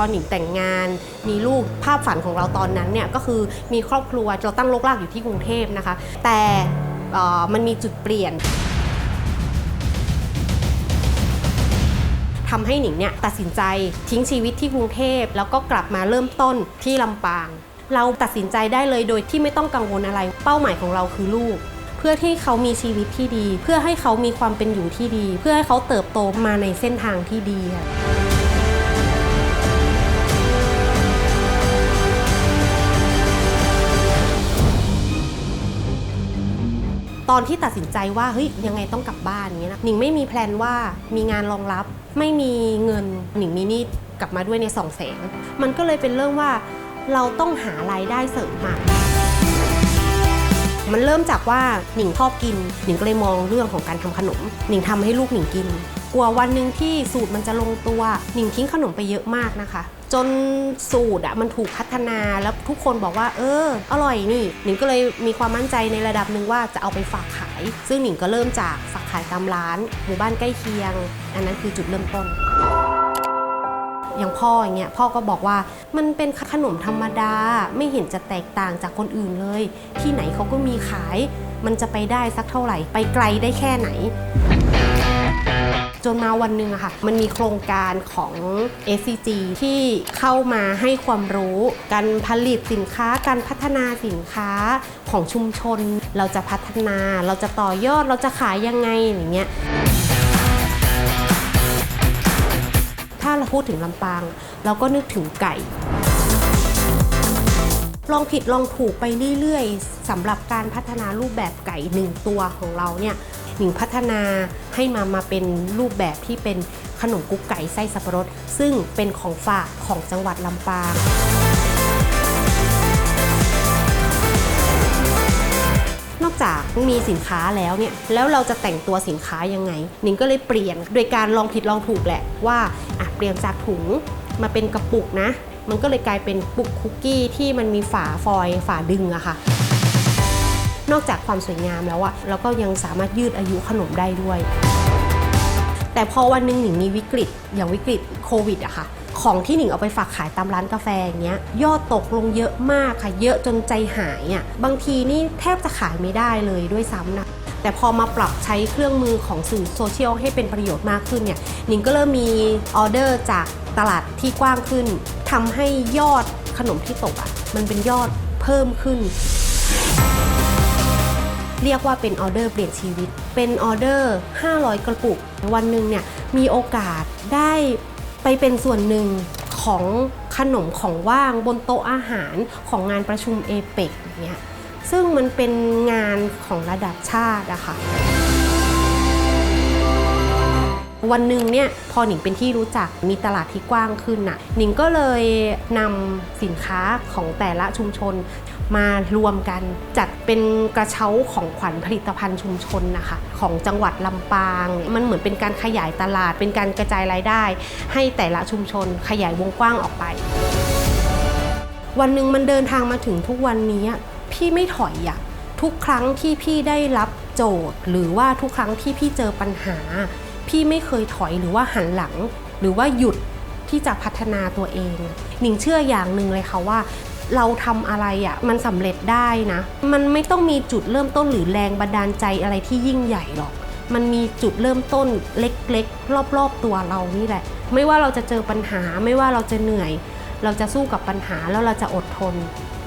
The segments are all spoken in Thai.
พอหนิงแต่งงาน มีลูกภาพฝันของเราตอนนั้นเนี่ยก็คือมีครอบครัวเราตั้งรกรากอยู่ที่กรุงเทพนะคะ แต่มันมีจุดเปลี่ยนทำให้หนิงเนี่ยตัดสินใจทิ้งชีวิตที่กรุงเทพแล้วก็กลับมาเริ่มต้นที่ลำปาง เราตัดสินใจได้เลยโดยที่ไม่ต้องกังวลอะไร เป้าหมายของเราคือลูก เพื่อที่เขามีชีวิตที่ดี เพื่อให้เขามีความเป็นอยู่ที่ดี เพื่อให้เขาเติบโตมาในเส้นทางที่ดี ตอนที่ตัดสินใจว่าเฮ้ยยังไงต้องกลับบ้านอย่างเงี้ยนะหนิงไม่มีแพลนว่ามีงานรองรับ ไม่มีเงินหนิงมีหนี่กลับมาด้วยในสองแสนมันก็เลยเป็นเรื่องว่าเราต้องหารายได้เสริมมามันเริ่มจากว่าหนิงชอบกินหนิงก็เลยมองเรื่องของการทำขนมหนิงทำให้ลูกหนิงกิน กลัววันหนึ่งที่สูตรมันจะลงตัวหนิงทิ้งขนมไปเยอะมากนะคะ จนสูตรอะมันถูกพัฒนาแล้วทุกคนบอกว่า เออ อร่อยนี่หนิงก็เลยมีความมั่นใจในระดับหนึ่งว่าจะเอาไปฝากขาย ซึ่งหนิงก็เริ่มจากฝากขายตามร้านหมู่บ้านใกล้เคียง อันนั้นคือจุดเริ่มต้นอย่างพ่ออย่างเงี้ยพ่อก็บอกว่ามันเป็นขนมธรรมดาไม่เห็นจะแตกต่างจากคนอื่นเลย ที่ไหนเขาก็มีขาย มันจะไปได้สักเท่าไหร่ ไปไกลได้แค่ไหน นมาวันหนึ่งอะค่ะ มันมีโครงการของ SCG ที่เข้ามาให้ความรู้การผลิตสินค้าการพัฒนาสินค้าของชุมชน เราจะพัฒนาเราจะต่อยอดเราจะขายยังไงอย่างเงี้ยถ้าเราพูดถึงลำปาง เราก็นึกถึงไก่ลองผิดลองถูกไปเรื่อยๆสำหรับการพัฒนารูปแบบไก่หนึ่งตัวของเราเนี่ย หนิงพัฒนาให้มามาเป็นรูปแบบที่เป็นขนมกุ๊กไก่ไส้สับปะรด ซึ่งเป็นของฝากของจังหวัดลำปางนอกจากมีสินค้าแล้วเนี่ย แล้วเราจะแต่งตัวสินค้ายังไงหนิงก็เลยเปลี่ยนโดยการลองผิดลองถูกแหละว่าอะเปลี่ยนจากถุงมาเป็นกระปุกนะ มันก็เลยกลายเป็นปุกคุกกี้ที่มันมีฝาฟอยฝาดึงอะค่ะ นอกจากความสวยงามแล้วอะเราก็ยังสามารถยืดอายุขนมได้ด้วย แต่พอวันหนึ่งหนิงมีวิกฤตอย่างวิกฤตโควิดอะค่ะของที่หนิงเอาไปฝากขายตามร้านกาแฟอย่างเงี้ยยอดตกลงเยอะมากค่ะ เยอะจนใจหายอะบางทีนี่แทบจะขายไม่ได้เลยด้วยซ้ำนะแต่พอมาปรับใช้เครื่องมือของสื่อโซเชียลให้เป็นประโยชน์มากขึ้นเนี่ยหนิงก็เริ่มมีออเดอร์จากตลาดที่กว้างขึ้นทำให้ยอดขนมที่ตกอะมันเป็นยอดเพิ่มขึ้น เรียกว่าเป็นออเดอร์เปลี่ยนชีวิต เป็นออเดอร์ 500 กระปุก วันหนึ่งเนี่ยมีโอกาสได้ไปเป็นส่วนหนึ่งของขนมของว่างบนโต๊ะอาหารของงานประชุมเอเปกเงี้ยซึ่งมันเป็นงานของระดับชาติอะค่ะวันหนึ่งเนี่ยพอหนิงเป็นที่รู้จักมีตลาดที่กว้างขึ้นน่ะหนิงก็เลยนำสินค้าของแต่ละชุมชน มารวมกัน จัดเป็นกระเช้าของขวัญผลิตภัณฑ์ชุมชนนะคะของจังหวัดลำปาง มันเหมือนเป็นการขยายตลาด เป็นการกระจายรายได้ ให้แต่ละชุมชนขยายวงกว้างออกไป วันหนึ่งมันเดินทางมาถึงทุกวันนี้พี่ไม่ถอยอะทุกครั้งที่พี่ได้รับโจทย์ หรือว่าทุกครั้งที่พี่เจอปัญหา พี่ไม่เคยถอยหรือว่าหันหลัง หรือว่าหยุดที่จะพัฒนาตัวเอง หนิงเชื่ออย่างหนึ่งเลยค่ะว่า เราทำอะไรอะ่ะมันสำเร็จได้นะ มันไม่ต้องมีจุดเริ่มต้นหรือแรงบันดาลใจอะไรที่ยิ่งใหญ่หรอก มันมีจุดเริ่มต้นเล็กๆ รอบๆตัวเรานี่แหละ ไม่ว่าเราจะเจอปัญหา ไม่ว่าเราจะเหนื่อย เราจะสู้กับปัญหาแล้วเราจะอดทน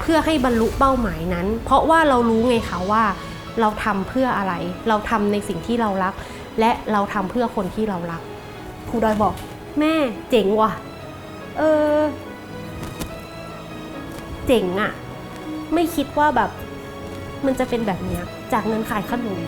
เพื่อให้บรรลุเป้าหมายนั้น เพราะว่าเรารู้ไงคะว่า เราทำเพื่ออะไร เราทำในสิ่งที่เรารัก และเราทำเพื่อคนที่เรารักครูดอยบอก แม่เจ๋งว่ะ เออ เจ๋งอะไม่คิดว่าแบบมันจะเป็นแบบเนี้ยจากเงินขายขนม